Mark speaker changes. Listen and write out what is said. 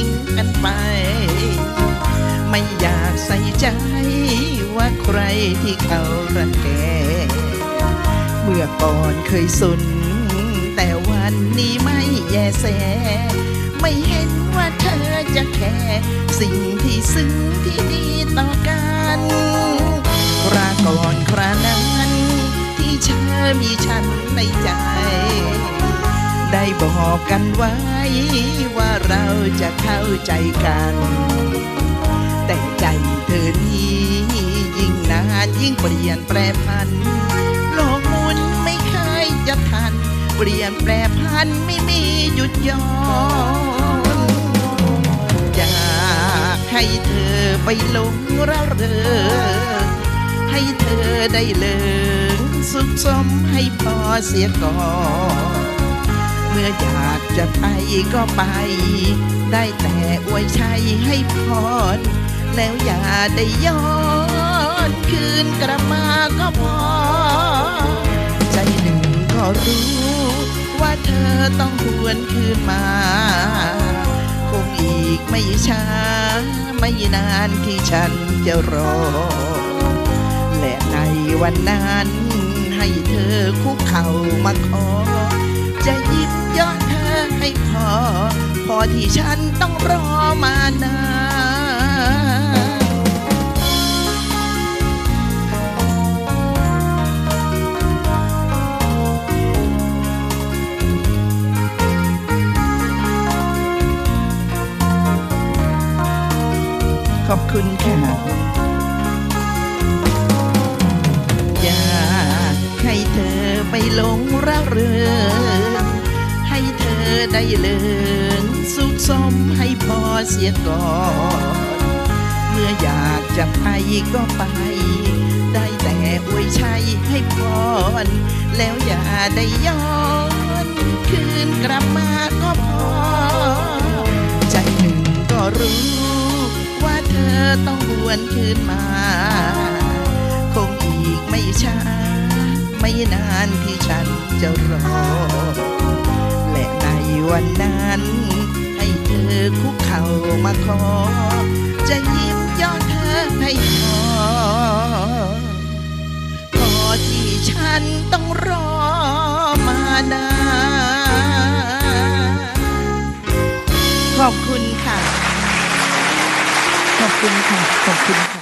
Speaker 1: ิ้งกันไป ไม่อยากใส่ใจว่าใครที่เอารังแก เมื่อก่อนเคยสนแต่วันนี้ไม่แยแส ไม่เห็นว่าเธอจะแค่สิ่งที่ซึ้งที่ดีต่อกันคราก่อนครานั้นที่เธอมีฉันในใจ ได้บอกกันไว้ว่า เราจะเข้าใจกัน แต่ใจเธอนี้ยิ่งนานยิ่งเปลี่ยนแปรพันโลกมุนไม่เคยจะทัน เปลี่ยนแปรพันไม่มีหยุดย่อนอยากให้เธอไปหลงระเริงให้เธอได้เลิงสุขสมให้พอเสียก่อน เมื่ออยากจะไปก็ไป ได้แต่อวยชัยให้พรแล้วอย่าได้ย้อนคืนกลับมาก็พอ ใจหนึ่งก็รู้ ว่าเธอต้องหวนคืนมา คงอีกไม่ช้า ไม่นานที่ฉันจะรอ และในวันนั้นให้เธอคุกเข่ามาขอ จะหยิบย้อนเธอให้พอ พอที่ฉันต้องรอมานานขอบคุณค่ะ อยากให้เธอไปหลงรักเริง อได้เลิงสุขสมให้พอเสียก่อน เมื่ออยากจะไปก็ไป ได้แต่อวยชัยให้พร แล้วอย่าได้ย้อน คืนกลับมาก็พอ ใจหนึ่งก็รู้ ว่าเธอต้องหวนคืนมา คงอีกไม่ช้า ไม่นานที่ฉันจะรอ วันนั้น ให้เธอคุกเข่ามาขอ จะยิ้มย้อนเธอให้พอพอที่ฉันต้องรอมานานขอบคุณค่ะ ขอบคุณค่ะ ขอบคุณค่ะ